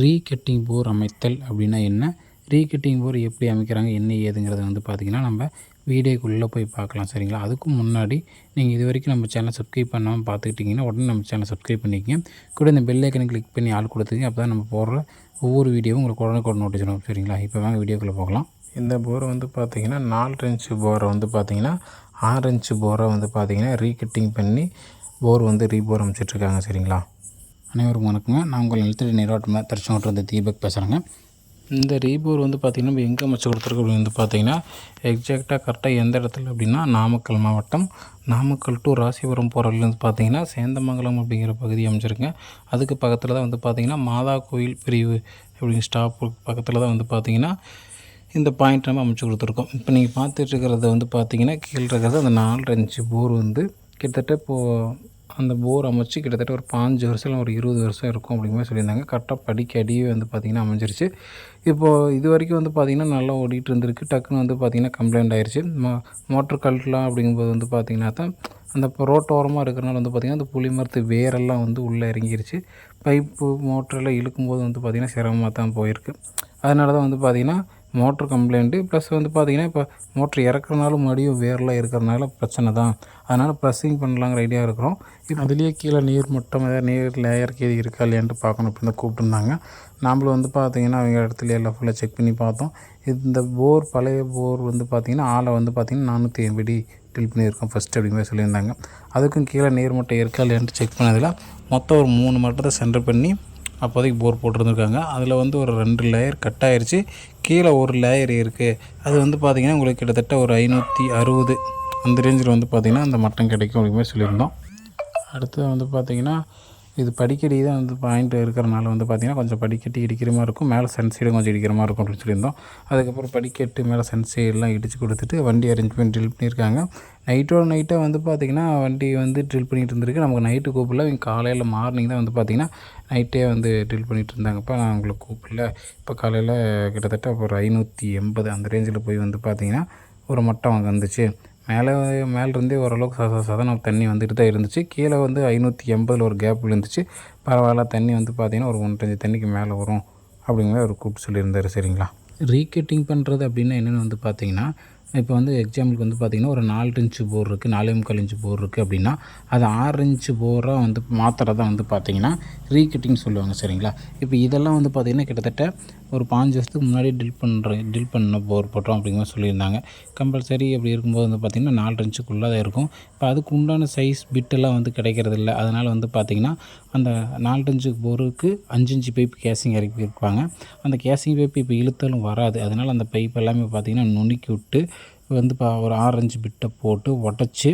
ரீகட்டிங் போர் அமைத்தல் அப்படின்னா என்ன? ரீகட்டிங் போர் எப்படி அமைக்கிறாங்க? என்ன ஏதுங்கிறத வந்து பார்த்திங்கன்னா நம்ம வீடியோக்குள்ளே போய் பார்க்கலாம் சரிங்களா? அதுக்கும் முன்னாடி நீங்கள் இது வரைக்கும் நம்ம சேனலை சப்ஸ்கிரைப் பண்ணாமல் பார்த்துக்கிட்டிங்கன்னா உடனே நம்ம சேனல் சப்ஸ்கிரைப் பண்ணிக்கங்க. கூட இந்த பெல் ஐக்கனை கிளிக் பண்ணி ஆள் கொடுத்துங்க அப்போ தான் நம்ம போடுற ஒவ்வொரு வீடியோவும் உங்களுக்கு உடனுக்குடன் நோட்டீஸ் வரும் சரிங்களா? இப்போ வாங்க வீடியோக்குள்ளே போகலாம். இந்த போரை வந்து பார்த்தீங்கன்னா நாலு இன்ச்சு போரை வந்து பார்த்தீங்கன்னா ஆறு இன்ச்சு போரை வந்து பார்த்தீங்கன்னா ரீகட்டிங் பண்ணி போர் வந்து ரீபோர் அமைச்சிட்ருக்காங்க சரிங்களா? அனைவரும் வணக்கங்க. நான் உங்கள் நிலத்தடி நீரோட்டமாக திருச்செங்கோட்டில் தீபக் பேசுகிறேங்க இந்த ரீபோர் வந்து பார்த்திங்கன்னா நம்ம எங்கே அமைச்சு கொடுத்துருக்கோம் அப்படின்னு வந்து பார்த்தீங்கன்னா எக்ஸாக்டாக கரெக்டாக எந்த இடத்துல அப்படின்னா நாமக்கல் மாவட்டம் நாமக்கல் டு ராசிபுரம் போகிறதுலேருந்து பார்த்தீங்கன்னா சேந்தமங்கலம் அப்படிங்கிற பகுதி அமைச்சிருங்க அதுக்கு பக்கத்தில் தான் வந்து பார்த்திங்கன்னா மாதா கோயில் பிரிவு அப்படிங்கிற ஸ்டாப் பக்கத்தில் தான் வந்து பார்த்திங்கன்னா இந்த பாயிண்ட் நம்ம அமைச்சு கொடுத்துருக்கோம். இப்போ நீங்கள் பார்த்துட்டு இருக்கிறத வந்து பார்த்தீங்கன்னா கீழே இருக்கிறது அந்த நாலு அஞ்சு போர் வந்து கிட்டத்தட்ட இப்போது அந்த போர் அமைச்சு கிட்டத்தட்ட ஒரு பாஞ்சு வருஷம் இல்லை ஒரு இருபது வருஷம் இருக்கும் அப்படிங்கிற மாதிரி சொல்லியிருந்தாங்க. கரெக்டாக படிக்க அடியே வந்து பார்த்திங்கன்னா அமைஞ்சிருச்சு. இப்போது இது வரைக்கும் வந்து பார்த்திங்கன்னா நல்லா ஓடிட்டு இருந்திருக்கு. டக்குன்னு வந்து பார்த்திங்கன்னா கம்ப்ளைண்ட் ஆயிடுச்சு மோ மோட்ரு கழட்டலாம் அப்படிங்கும்போது வந்து பார்த்திங்கன்னா தான் அந்த ரோட்டோரமாக இருக்கிறனால வந்து பார்த்திங்கன்னா அந்த புளி மரத்து வேரெல்லாம் வந்து உள்ளே இறங்கிருச்சு. பைப்பு மோட்டரெல்லாம் இழுக்கும்போது வந்து பார்த்திங்கன்னா சிரமமாக தான் போயிருக்கு. அதனால தான் வந்து பார்த்திங்கன்னா மோட்ரு கம்ப்ளைண்ட்டு ப்ளஸ் வந்து பார்த்திங்கன்னா இப்போ மோட்ரு இறக்குறனாலும் மறுபடியும் வேரில் இருக்கிறனால பிரச்சனை தான். அதனால் ப்ரெஸ்ஸிங் பண்ணலாங்கிற ஐடியா இருக்கிறோம். இப்போ அதுலேயே கீழே நீர் மட்டம் ஏதாவது நீர் லேயர் கீது இருக்கா இல்லையான்ட்டு பார்க்கணும். அப்படின்னு தான் கூப்பிட்டுருந்தாங்க. நம்மளும் வந்து பார்த்திங்கன்னா அவங்க இடத்துல எல்லாம் ஃபுல்லாக செக் பண்ணி பார்த்தோம். இந்த போர் பழைய போர் வந்து பார்த்திங்கன்னா ஆளை வந்து பார்த்திங்கன்னா நானூற்றி எண்படி டில் பண்ணியிருக்கோம் ஃபஸ்ட்டு அப்படிங்கிற சொல்லியிருந்தாங்க. அதுக்கும் கீழே நீர் மட்டம் இருக்கா இல்லையான்ட்டு செக் பண்ணதில் மொத்தம் ஒரு மூணு மட்டத்தை சென்டர் பண்ணி அப்போதைக்கு போர் போட்டிருந்துருக்காங்க. அதில் வந்து ஒரு ரெண்டு லேயர் கட் ஆயிடுச்சு கீழே ஒரு லேயர் இருக்குது அது வந்து பார்த்திங்கன்னா உங்களுக்கு கிட்டத்தட்ட ஒரு ஐநூற்றி அறுபது. அந்த ரேஞ்சில் வந்து பார்த்திங்கன்னா அந்த மட்டம் கிடைக்கும் அப்படிங்கிற சொல்லியிருந்தோம். அடுத்தது வந்து பார்த்திங்கன்னா இது படிக்கடி தான் வந்து பாயிண்ட் இருக்கிறனால வந்து பார்த்திங்கன்னா கொஞ்சம் படிக்கட்டு இடிக்கிற மாதிரி இருக்கும். மேலே சன்சைடும் கொஞ்சம் இடிக்கிற மாதிரி இருக்கும் அப்படின்னு சொல்லியிருந்தோம். அதுக்கப்புறம் படிக்கட்டு மேலே சன்சைடெலாம் இடித்து கொடுத்துட்டு வண்டி அரேஞ்ச் பண்ணி ட்ரில் பண்ணியிருக்காங்க நைட்டோட நைட்டாக வந்து பார்த்திங்கன்னா வண்டி வந்து ட்ரில் பண்ணிகிட்டு இருந்திருக்கு. நமக்கு நைட்டு கூப்பிடல. இவங்க காலையில் மார்னிங் தான் வந்து பார்த்திங்கன்னா நைட்டே வந்து ட்ரில் பண்ணிகிட்டு இருந்தாங்கப்போ நான் உங்களுக்கு கூப்பிடல. இப்போ காலையில் கிட்டத்தட்ட ஒரு ஐநூற்றி எண்பது அந்த ரேஞ்சில் போய் வந்து பார்த்திங்கன்னா ஒரு மட்டம் அங்கே வந்துச்சு. மேலே மேலேருந்தே ஓரளவுக்கு சத சதன தண்ணி வந்துட்டு தான் இருந்துச்சு. கீழே வந்து ஐநூற்றி எண்பதில் ஒரு கேப் விழுந்துச்சு. பரவாயில்ல தண்ணி வந்து பார்த்திங்கன்னா ஒரு ஒன்றஞ்சு தண்ணிக்கு மேலே வரும் அப்படிங்கிற ஒரு கூப்பிட்டு சொல்லியிருந்தார். சரிங்களா? ரீகட்டிங் பண்ணுறது அப்படின்னா என்னென்னு வந்து பார்த்திங்கன்னா இப்போ வந்து எக்ஸாம்பிளுக்கு வந்து பார்த்திங்கன்னா ஒரு நாலு இன்ச்சு போர் இருக்குது நாலே முக்கால் இன்ச்சு போர் இருக்குது அப்படின்னா அது ஆறு இன்ச்சு போராக வந்து மாத்திரதான் வந்து பார்த்திங்கன்னா ரீகட்டிங் சொல்லுவாங்க. சரிங்களா? இப்போ இதெல்லாம் வந்து பார்த்திங்கன்னா கிட்டத்தட்ட ஒரு பாஞ்சு வருஷத்துக்கு முன்னாடி டில் பண்ணுற டில் பண்ண போர் போட்டோம் அப்படிங்கிற மாதிரி சொல்லியிருந்தாங்க. கம்பல்சரி அப்படி இருக்கும்போது வந்து பார்த்திங்கன்னா நாலு இன்ச்சுக்குள்ளே தான் இருக்கும். இப்போ அதுக்கு உண்டான சைஸ் பிட்டெல்லாம் வந்து கிடைக்கிறது இல்லை. அதனால் வந்து பார்த்திங்கன்னா அந்த நாலு இன்ச்சு போருக்கு அஞ்சு இன்ச்சு பைப் கேசிங் இறக்கி இருப்பாங்க அந்த கேசிங் பைப் இப்போ இழுத்தாலும் வராது. அதனால் அந்த பைப் எல்லாமே பார்த்திங்கன்னா நுணுக்கி விட்டு வந்து இப்போ ஒரு ஆரஞ்சு பிட்டை போட்டு உடச்சி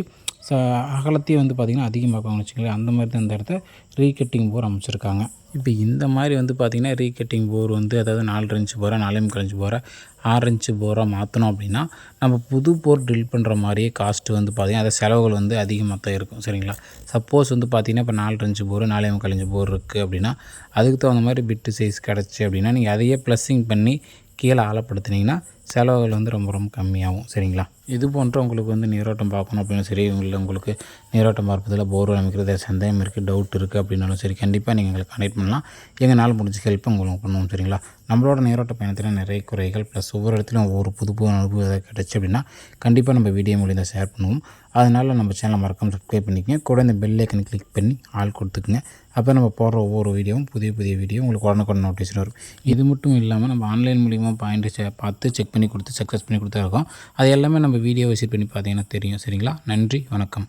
ச அகலத்தையும் வந்து பார்த்திங்கன்னா அதிகமாக்குவாங்க வச்சுக்கோங்களேன். அந்த மாதிரி தான் இந்த இடத்த ரீகட்டிங் போர் அமைச்சிருக்காங்க. இப்போ இந்த மாதிரி வந்து பார்த்திங்கன்னா ரீகட்டிங் போர் வந்து அதாவது நாலு இன்ச்சு போரை நாலே முக்கால் இன்ச்சு ஆறு இன்ச்சு போராக மாற்றணும் அப்படின்னா நம்ம புது போர் ட்ரில் பண்ணுற மாதிரியே காஸ்ட்டு வந்து பார்த்திங்கன்னா அதை செலவுகள் வந்து அதிகமாக தான் இருக்கும். சரிங்களா? சப்போஸ் வந்து பார்த்திங்கன்னா இப்போ நாலு இன்ச்சு போர் நாலே முக்கால் இன்ச்சு போர் இருக்குது அப்படின்னா அதுக்கு தகுந்த மாதிரி பிட்டு சைஸ் கிடச்சி அப்படின்னா நீங்கள் அதையே ப்ளஸ்ஸிங் பண்ணி கீழே ஆழப்படுத்துனீங்கன்னா செலவுகள் வந்து ரொம்ப ரொம்ப கம்மியாகும். சரிங்களா? இது போன்ற உங்களுக்கு வந்து நீரோட்டம் பார்க்கணும் அப்படின்னு சரி உங்களில் உங்களுக்கு நீரோட்டம் பார்ப்பதில் போர் அமைக்கிறது சந்தேகம் இருக்குது டவுட் இருக்குது அப்படின்னாலும் சரி கண்டிப்பாக நீங்கள் எங்களை கனெக்ட் பண்ணலாம். எங்களால் முடிஞ்ச ஹெல்ப் உங்களுக்கு பண்ணுவோம் சரிங்களா? நம்மளோட நீரோட்ட பயணத்தில் நிறைய குறைகள் ப்ளஸ் ஒவ்வொரு இடத்துலையும் ஒவ்வொரு புது புது அனுபவம் ஏதாவது கிடச்சி அப்படின்னா கண்டிப்பாக நம்ம வீடியோ மூலியம் ஷேர் பண்ணுவோம். அதனால் நம்ம சேனலை மறக்காமல் சப்ஸ்கிரைப் பண்ணிக்கங்க. கூட இந்த பெல் ஐக்கன் கிளிக் பண்ணி ஆள் கொடுத்துக்குங்க. அப்போ நம்ம போடுற ஒவ்வொரு வீடியோவும் புதிய புதிய வீடியோ உங்களுக்கு உடனுக்குடன் நோட்டீஸ் வரும். இது மட்டும் இல்லாமல் நம்ம ஆன்லைன் மூலியமாக பாயிண்ட் பார்த்து செக் பண்ணி கொடுத்து சக்ஸஸ் பண்ணி கொடுத்துருக்கோம். அது எல்லாமே நம்ம வீடியோ விசிட் பண்ணி பார்த்தீங்கன்னா தெரியும். சரிங்களா? நன்றி வணக்கம்.